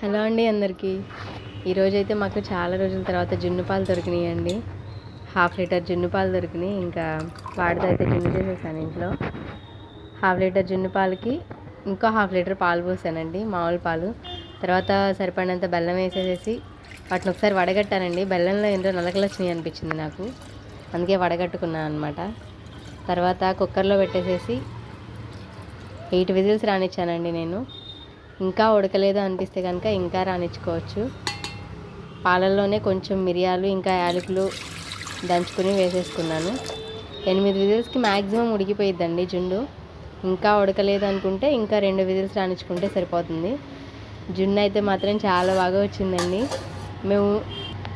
Hello అండి అందరికీ. ఈరోజైతే మాకు చాలా రోజుల తర్వాత జున్ను పాలు దొరికినాయండి. హాఫ్ లీటర్ జున్ను పాలు దొరికినాయి. ఇంకా వాడితో అయితే జున్ను చేసేసాను ఇంట్లో. హాఫ్ లీటర్ జున్ను పాలకి ఇంకో హాఫ్ లీటర్ పాలు పోసానండి మామూలు పాలు. తర్వాత సరిపడినంత బెల్లం వేసేసేసి వాటిని ఒకసారి వడగట్టానండి. బెల్లంలో ఏంటో నలకలు వచ్చినాయి అనిపించింది నాకు. అందుకే వడగట్టుకున్నాను అనమాట తర్వాత కుక్కర్లో పెట్టేసేసి ఎయిట్ విజిల్స్ రానిచ్చానండి నేను. ఇంకా ఉడకలేదు అనిపిస్తే కనుక ఇంకా రానిచ్చుకోవచ్చు. పాలల్లోనే కొంచెం మిరియాలు ఇంకా యాలకులు దంచుకుని వేసేసుకున్నాను. ఎనిమిది విజిల్స్కి మ్యాక్సిమం ఉడికిపోయిద్దండి జుండు ఇంకా ఉడకలేదు అనుకుంటే ఇంకా రెండు విజిల్స్ రాణించుకుంటే సరిపోతుంది. జున్ను అయితే మాత్రం చాలా బాగా వచ్చిందండి. మేము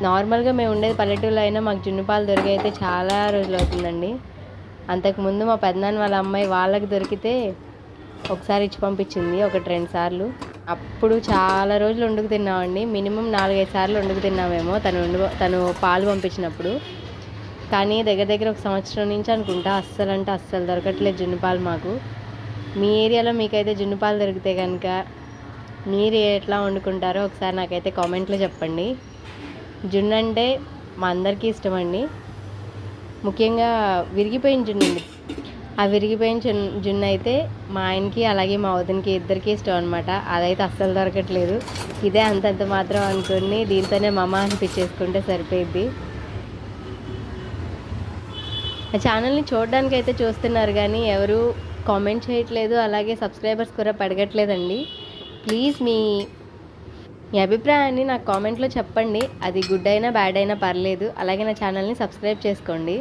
నార్మల్గా మేము ఉండేది పల్లెటూరులో అయినా మాకు జున్ను పాలు దొరికి అయితే చాలా రోజులు అవుతుందండి. అంతకుముందు మా పెద్దనాన్న వాళ్ళ అమ్మాయి వాళ్ళకి దొరికితే ఒకసారి ఇచ్చి పంపించింది ఒకటి రెండు సార్లు. అప్పుడు చాలా రోజులు వండుకు తిన్నామండి. మినిమం నాలుగైదు సార్లు వండుకు తిన్నామేమో తను వండు తను పాలు పంపించినప్పుడు. కానీ దగ్గర దగ్గర ఒక సంవత్సరం నుంచి అనుకుంటా అస్సలు అంటే అస్సలు దొరకట్లేదు జున్ను పాలు మాకు. మీ ఏరియాలో మీకైతే జున్ను పాలు దొరికితే కనుక మీరు ఎట్లా వండుకుంటారో ఒకసారి నాకైతే కామెంట్లో చెప్పండి. జున్ను అంటే మా అందరికీ ఇష్టం అండి ముఖ్యంగా విరిగిపోయిన జున్ను ఆ విరిగిపోయిన జున్ జున్ను అయితే మా ఆయనకి అలాగే మా వదినకి ఇద్దరికి ఇష్టం అనమాట అదైతే అస్సలు దొరకట్లేదు. ఇదే అంతంత మాత్రం అనుకుని దీంతోనే మమ అనిపించేసుకుంటే సరిపోయిద్ది. ఆ ఛానల్ని చూడడానికి అయితే చూస్తున్నారు కానీ ఎవరు కామెంట్ చేయట్లేదు అలాగే సబ్స్క్రైబర్స్ కూడా పడగట్లేదండి. ప్లీజ్ మీ మీ అభిప్రాయాన్ని నాకు కామెంట్లో చెప్పండి. అది గుడ్ అయినా బ్యాడ్ అయినా పర్లేదు. అలాగే నా ఛానల్ని సబ్స్క్రైబ్ చేసుకోండి.